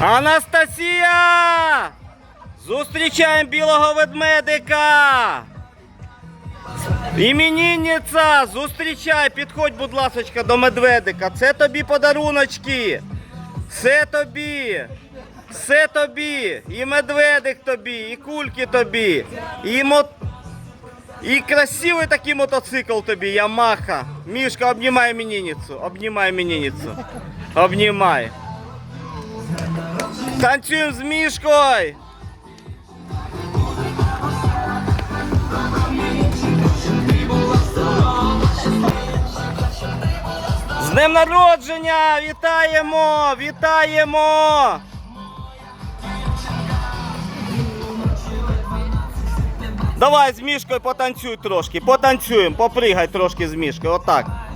Анастасія! Зустрічаємо білого ведмедика! Іменінниця, зустрічай, підходь, будь ласочка, до медведика. Це тобі подаруночки. Все тобі. Все тобі. І медведик тобі, і кульки тобі, і мо... І красивий такий мотоцикл тобі, Ямаха. Мішка, обнімай іменинницю, обнімай іменинницю. Обнімай. Танцюємо з Мішкою. З днем народження! Вітаємо! Вітаємо! Давай з мішкою потанцюй трошки, потанцюємо, попригай трошки з мішкою, отак.